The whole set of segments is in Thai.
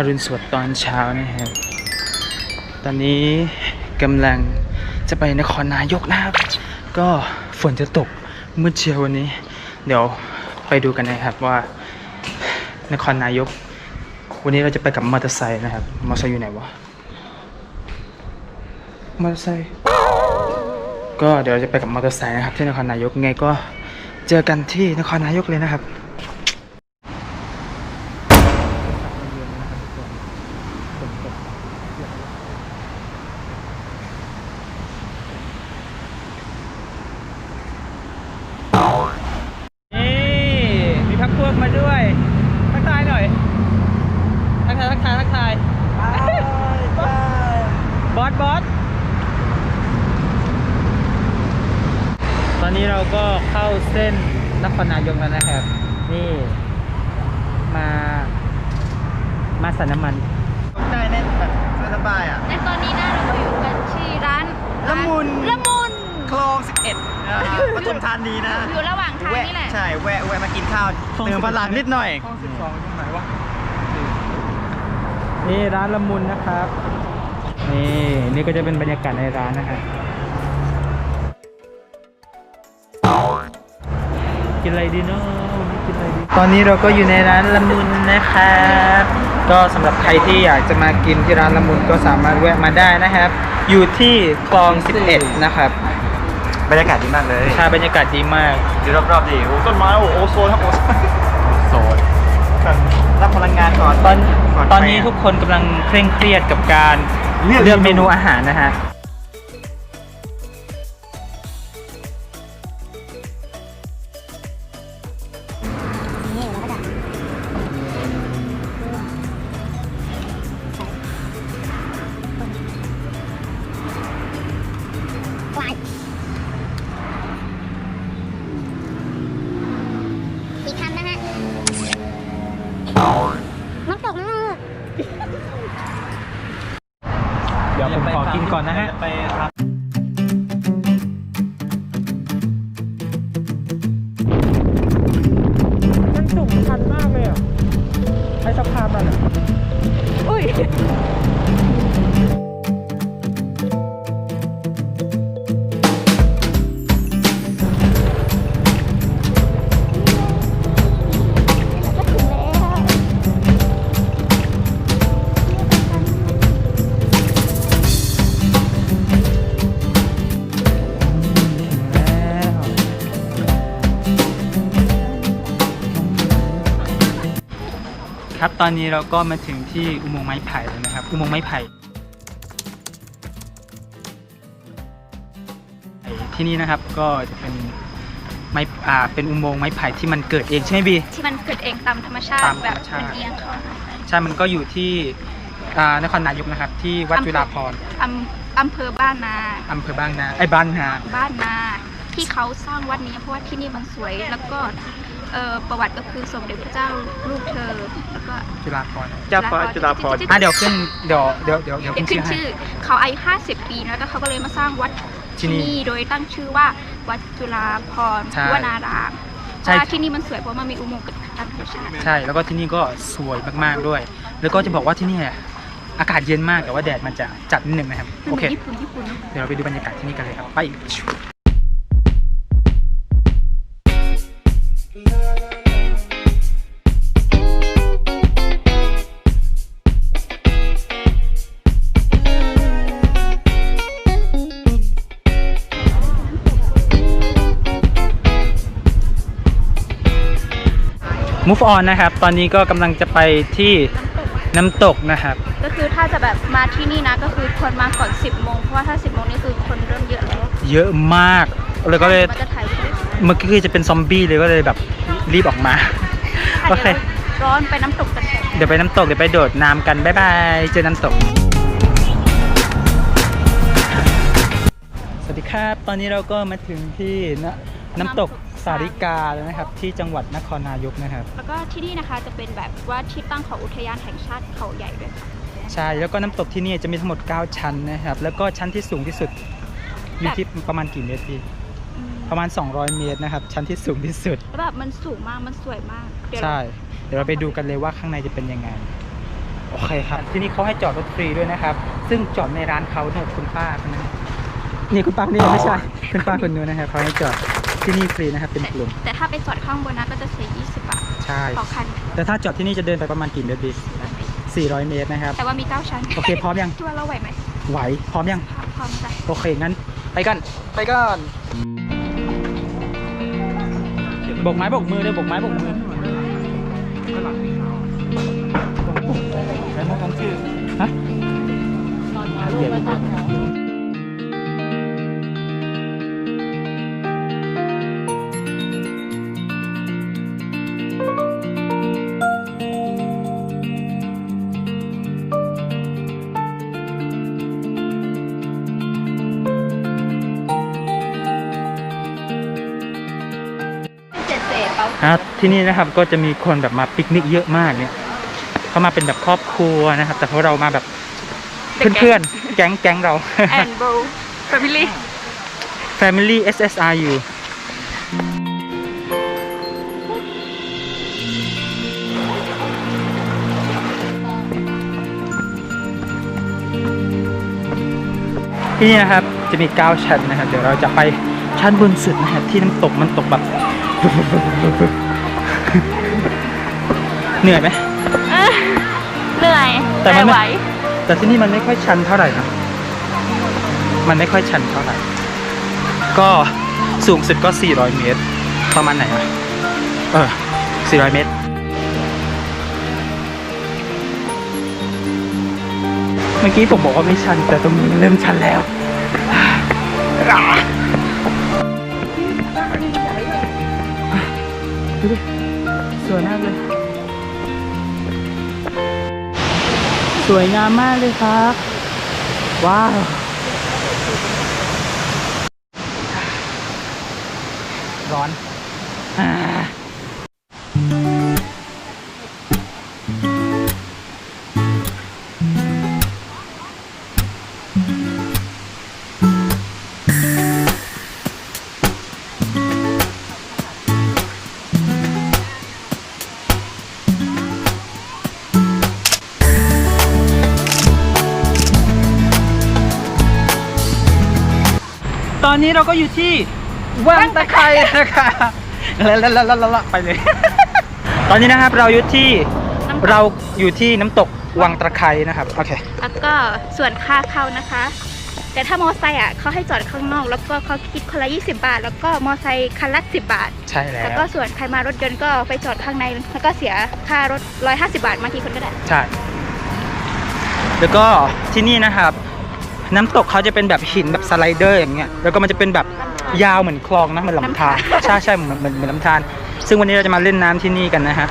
อรุณสวัสดิ์ตอนเช้านะครับ ตอนนี้กำลังจะไปนครนายกนะครับ ก็ฝนจะตกมืดเชียววันนี้ เดี๋ยวไปดูกันนะครับว่านครนายก วันนี้เราจะไปกับมอเตอร์ไซค์นะครับ มอเตอร์ไซค์อยู่ไหนวะ มอเตอร์ไซค์ ก็เดี๋ยวเราจะไปกับมอเตอร์ไซค์นะครับที่นครนายกไงก็เจอกันที่นครนายกเลยนะครับ นี่มีพักพวกมาด้วย ทักทายหน่อย ทักทายทักทายทักทายบอสบอส ต อนนี้เราก็เข้าเส้นนครนายกแล้วนะครับ นี่ มา มาสันน้ำมันได้เน่นแบบสบายอะ และตอนนี้นะเราก็อยู่กันที่ร้านละมุน ละมุนคลอง 11นะฮะปทุมธานีนะฮะอยู่ระหว่างทางแวะนี่แหละ ใช่ แวะ แวะมากินข้าวคลองเติมพลังนิดหน่อยห้องสิบสองตรงไหนวะ นี่ร้านละมุนนะครับ นี่ นี่ก็จะเป็นบรรยากาศในร้านนะฮะ กินอะไรดีเนาะวันนี้กินอะไรดีตอนนี้เราก็อยู่ในร้านละมุนนะครับก็สำหรับใครที่อยากจะมากินที่ร้านละมุนก็สามารถแวะมาได้นะครับ อยู่ที่คลอง 11 นะครับบรรยากาศดีมากเลยใช่บรรยากาศดีมากดูรอบๆดิโอ้ต้นไม้โอ้โอโซนครับโอโซนโซนแบบรับพลังงานก่อนตอนก่ตอนนี้ไปะทุกคนกำลังเคร่งเครียดกับการเลือกเลือกเมเมนูนูอาหารนะฮะ ดี๋ยวผมขอกินก่อนนะฮะไปครับมันสูงชันมากเลยอะใช้สะพานมันอะอุ้ย ตอนนี้เราก็มาถึงที่อุโมงค์ไม้ไผ่แล้วนะครับ อุโมงค์ไม้ไผ่ที่นี่นะครับก็จะเป็นไม้อ่าเป็นอุโมงค์ไม้ไผ่ที่มันเกิดเองใช่ไหมบี ที่มันเกิดเองตามธรรมชาติตามธรแบรบมชาติ มันเอียงเขาใช่ มันก็อยู่ที่อ่านครนายกนะครับที่วัดจุฬาภรณ์อำอำเภอบ้านนา อำเภอบ้านนาไอ้ยบ้านนา บ้านนาที่เขาสร้างวัดนี้เพราะว่าที่นี่มันสวยแล้วก็ เอ่อประวัติก็คือสมเด็จพระเจ้าลูกเธอ แล้วก็ จุฬาภรณ์เจ้าฟ้าจุฬาภรณ์ อะเดี๋ยวขึ้นเดี๋ยวเดี๋ยวเดี๋ยวเดี๋ยวเดี๋ขึ้ยวนขึ้ชื่นอให้ ชื่อเขาอายุ50 ปีแล้วก็เขาก็เลยมาสร้างวัดที่ที่นี่นี่โดยตั้งชื่อว่าวัดจุฬาภรณ์ใช่วนารามเพใช่ ราะว่าที่นี่มันสวยเพราะมันมีอุโมงค์เกิดตามธรรมชาติใช่แล้วก็ที่นี่ก็สวยมากๆด้วย แล้วก็จะบอกว่าที่นี่อากาศเย็นมากแต่ว่าแดดมันจะจัดนิดนึงนะครับมันโอเหเค มือนญี่ปุ่นญี่ปุ่นเดี๋ยวเราไปดูบรรยากาศที่นี่กันเลยครับ ไป move on นะครับ ตอนนี้ก็กำลังจะไปที่น้ำตกนะครับ ก็คือถ้าจะแบบมาที่นี่นะก็คือควรมาก่อน 10โมงเพราะว่าถ้า 10โมงนี่คือคนเริ่มเยอะแล้วเยอะมากเลยก็เลยมันจะถ่ายรูปเมื่อกี้คือจะเป็นซอมบี้เลยก็เลยแบบรีบออกมา โอเคดี๋ยวร้อนไปน้ำตกกันเถอะเดี๋ยวไปน้ำตกเดี๋ยวไปโดดน้ำกัน บ๊ายบาย เจอน้ำตก สวัสดีครับ ตอนนี้เราก็มาถึงที่นะน้ำตก สาริกาแล้วนะครับที่จังหวัดนครนายกนะครับ แล้วก็ที่นี่นะคะจะเป็นแบบว่าที่ตั้งของอุทยานแห่งชาติเขาใหญ่ด้วยค่ะใช่แล้วก็น้ำตกที่นี่จะมีทั้งหมด 9 ชั้นนะครับ แล้วก็ชั้นที่สูงที่สุดอยู่ที่ประมาณกี่เมตรพี่อืมประมาณ 200 เมตรนะครับ ชั้นที่สูงที่สุดแล้วแบบมันสูงมากมันสวยมากเดี๋ยวใช่ เดี๋ยวเราไปดูกันเลยว่าข้างในจะเป็นยังไงโอเคครับ ที่นี่เขาให้จอดรถฟรีด้วยนะครับ ซึ่งจอดในร้านเขาเนี่ยคุณป้าคนนั้นนี่คุณป้าคนนี่ไม่ใช่คุณป้าคนนู้นนะครับเขาให้จอด ที่นี่ฟรีนะครับเป็นกลุ่ม แต่ถ้าไปจอดข้างบนนะก็จะเสีย 20 บาทใช่ ต่อคันแต่ถ้าจอดที่นี่จะเดินไปประมาณกี่เมตรดี400 เมตรนะครับ แต่ว่ามี 9 ชั้น โอเค พร้อมยังคิดว่าเราไหวไหมไหว พร้อมยัง พร้อมจ้ะโอเค งั้น ไปกัน ไปกันบกไม้บกมือเลยบกไม้บกมือฮะเดี๋ยว ที่นี่นะครับก็จะมีคนแบบมาปิกนิกเยอะมากเนี่ยเขามาเป็นแบบครอบครัวนะครับ แต่พวกเรามาแบบเพื่อนๆ แก๊งแก๊งเรา and bro family Family SSRU ที่นี่นะครับจะมี 9 ชั้นนะครับ เดี๋ยวเราจะไปชั้นบนสุดนะครับที่น้ำตกมันตกแบบ เหนื่อยไหมเหนื่อยแต่มันไม่ ไหว แต่ที่นี่มันไม่ค่อยชันเท่าไหร่นะ มันไม่ค่อยชันเท่าไหร่ ก็สูงสุดก็ 400 เมตร ประมาณไหนอะเออ 400 เมตร เมื่อกี้ผมบอกว่าไม่ชัน แต่ตรงนี้มันเริ่มชันแล้ว ดูดิสวยมากเลย สวยงามมากเลยครับ ว้าว ร้อนอ่า ตอนนี้เราก็อยู่ที่วังตะไคร้นะคะแล้วแล้วแล้วแล้วไปเลย ตอนนี้นะครับเราอยู่ที่น้ำตกเราอยู่ที่น้ำตกวังตะไคร้นะครับโอเคแล้วก็ส่วนค่าเข้านะคะ แต่ถ้ามอไซค์อะเขาให้จอดข้างนอก แล้วก็เขาคิดคนละ 20 บาท แล้วก็มอไซค์คันละ10 บาท ใช่แล้แล้ววก็ส่วนใครมารถยนต์ก็ไปจอดข้างในแล้วก็เสียค่ารถ 150 บาทมาทีคนก็ได้ ใช่ แล้วก็ที่นี่นะครับ น้ำตกเขาจะเป็นแบบหินแบบสไลเดอร์อย่างเงี้ยแล้วก็มันจะเป็นแบบยาวเหมือนคลองนะเหมือนลำธารน้ำธารใช่ใช่เหมือนเหมือนเหมือนลำธารซึ่งวันนี้เราจะมาเล่นน้ำที่นี่กันนะฮะ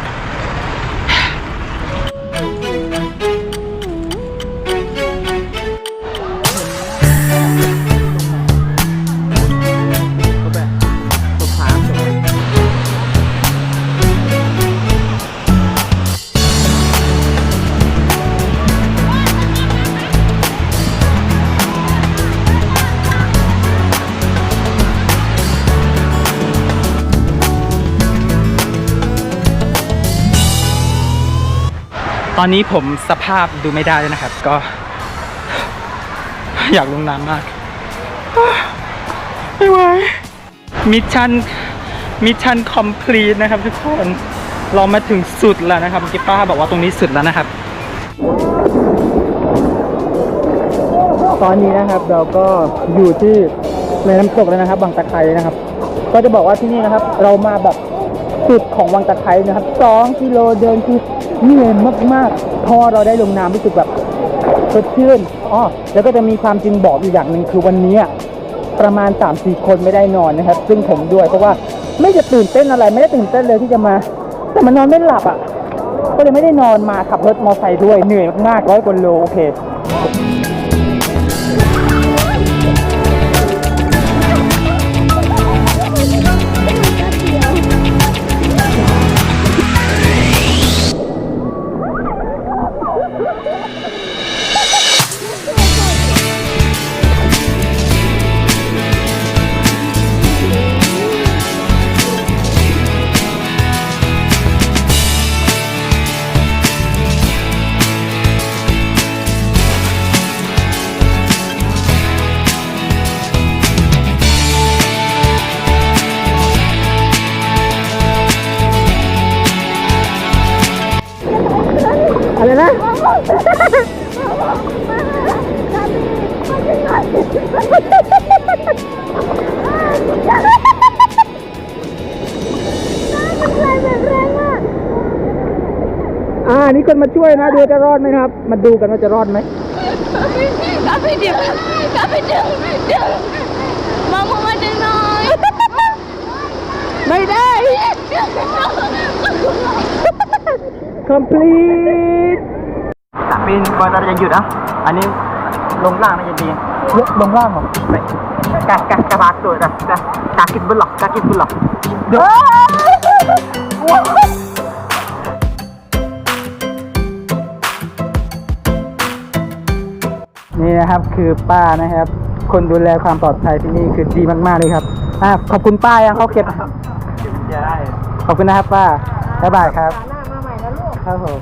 ตอนนี้ผมสภาพดูไม่ได้เลยนะครับ ก็ อยากลงน้ำมากไม่ไหวมิชชั่นมิชชั่นคอมพลีทนะครับทุกคน เรามาถึงสุดแล้วนะครับกีป้าบอกว่าตรงนี้สุดแล้วนะครับ ตอนนี้นะครับเราก็อยู่ที่ในน้ำตกแล้วนะครับบางตะไคร้นะครับ ก็จะบอกว่าที่นี่นะครับ เรามาแบบสุดของวังตะไคร้นะครับสองกิโลเดินคือ เหนื่อยมากๆ พอเราได้ลงน้ำรู้สึกแบบสดชื่นอ๋อแล้วก็จะมีความจริงบอกอยู่อย่างหนึ่งคือวันนี้ประมาณ3ามสี่คนไม่ได้นอนนะครับ ซึ่งผมด้วยเพราะว่าไม่จะตื่นเต้นอะไร ไม่ได้ตื่นเต้นเลยที่จะมา แต่มันนอนไม่หลับอะ ก็เลยไม่ได้นอนมาขับรถมอเตอร์ไซค์ด้วยเหนื่อยมากๆร้อยกว่าโลโอเค นี่คนมาช่วยนะดูจะรอดไหมครับ มาดูกันว่าจะรอดไหมกลับไปเดี๋ยวกลับไปเดี๋ยวเดี๋ยวมามามาดึงหน่อยไม่ได้ complete สามปีนบอลเราจะหยุดอะอันนี้ลงล่างน่าจะดีลงลงล่างเหรอไปกากากาบาตัวนะกากากินบุญหรอกกากินบุญหรอก นี่นะครับ คือป้านะครับ คนดูแลความปลอดภัยที่นี่คือดีมากๆเลยครับอะขอบคุณป้ายังเขาเก็บจะได้ขอบคุณนะครับป้าบ๊ายบายครับครับผม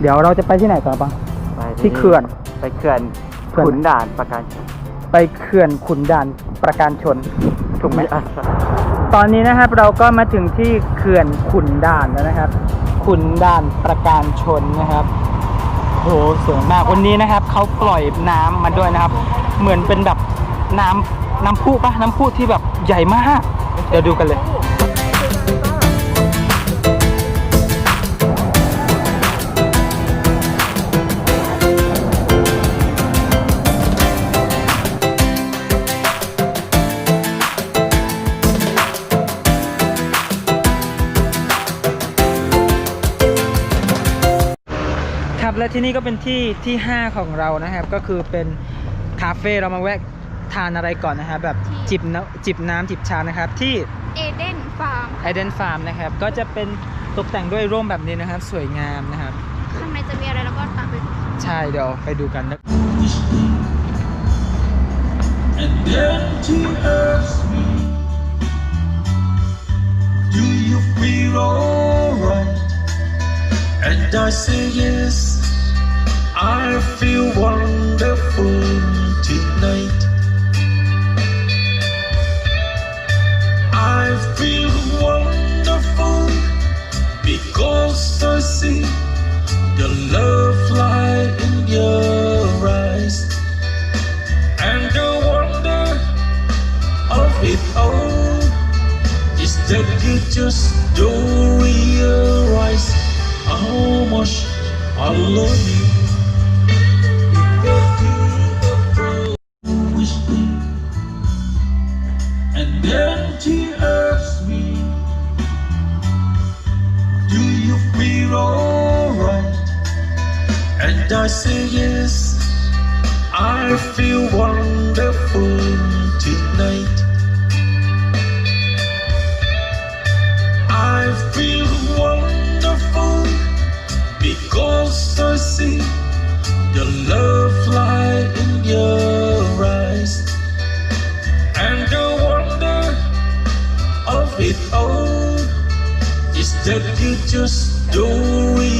เดี๋ยวเราจะไปที่ไหนต่อปังที่เขื่อน ไปเขื่อนเขื่อนขุนด่านประการไปเขื่อนขุนด่านประการชนถูกไหมอะตอนนี้นะครับเราก็มาถึงที่เขื่อนขุนด่านแล้วนะครับ ขุนด่านประการชนนะครับ โหสวยมากวันนี้นะครับเขาปล่อยน้ำมาด้วยนะครับ เหมือนเป็นแบบน้ำน้ำพุปะน้ำพุที่แบบใหญ่มาก เดี๋ยวดูกันเลย และที่นี่ก็เป็นที่ที่ 5 ของเรานะครับ ก็คือเป็นคาเฟ่เรามาแวะทานอะไรก่อนนะครับแบบจิบน้ำจิบน้ำจิบชานะครับที่เอเดนฟาร์มไอเดนฟาร์มนะครับ ก็จะเป็นตกแต่งด้วยร่มแบบนี้นะครับ สวยงามนะครับ ข้างในจะมีอะไรแล้วก็ตามไปใช่เดี๋ยวไปดูกันนะ And then she asks me, Do you feel alright? And I say yes, I feel wonderful tonight. I feel wonderful because I see the love light And I say yes. I feel wonderful tonight. I feel wonderful because I see the love light in your eyes. And the wonder of it all is that you just don't realize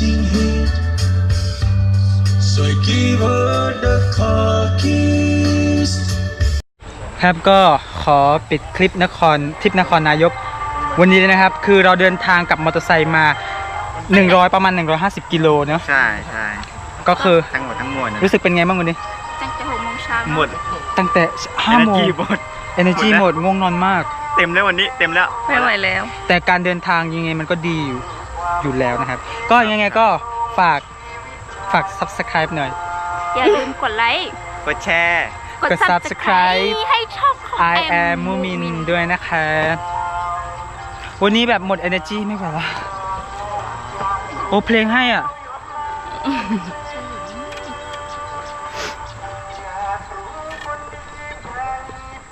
itching head. So I give her the car keys. ครับก็ขอปิดคลิปนครทริปนครนายก วันนี้เลยนะครับ คือเราเดินทางกับมอเตอร์ไซค์มา 100 ประมาณ 150 กิโลเนาะใช่ใช่ก็คือทั้งหมดทั้งมวลนะรู้สึกเป็นไงบ้างวันนี้ ตั้งแต่หกโมงเช้าหมดตั้งแต่5โมง Energy หมด energy หหมมดดนะง่วงนอนมาก เต็มแล้ววันนี้เต็มแล้ว ไม่ไหวแล้ว แต่การเดินทางยังไงมันก็ดีอยู่ อยู่แล้วนะครับ ก็ยังไงก็ฝากฝาก subscribe หน่อย อย่าลืมกดไลค์ กดแชร์ กดกด subscribe subscribe ให้ช่องของ I am Mumin ด้วยนะครับวันนี้แบบหมด energy ไม่ไหวละโอ้เพลงให้อะ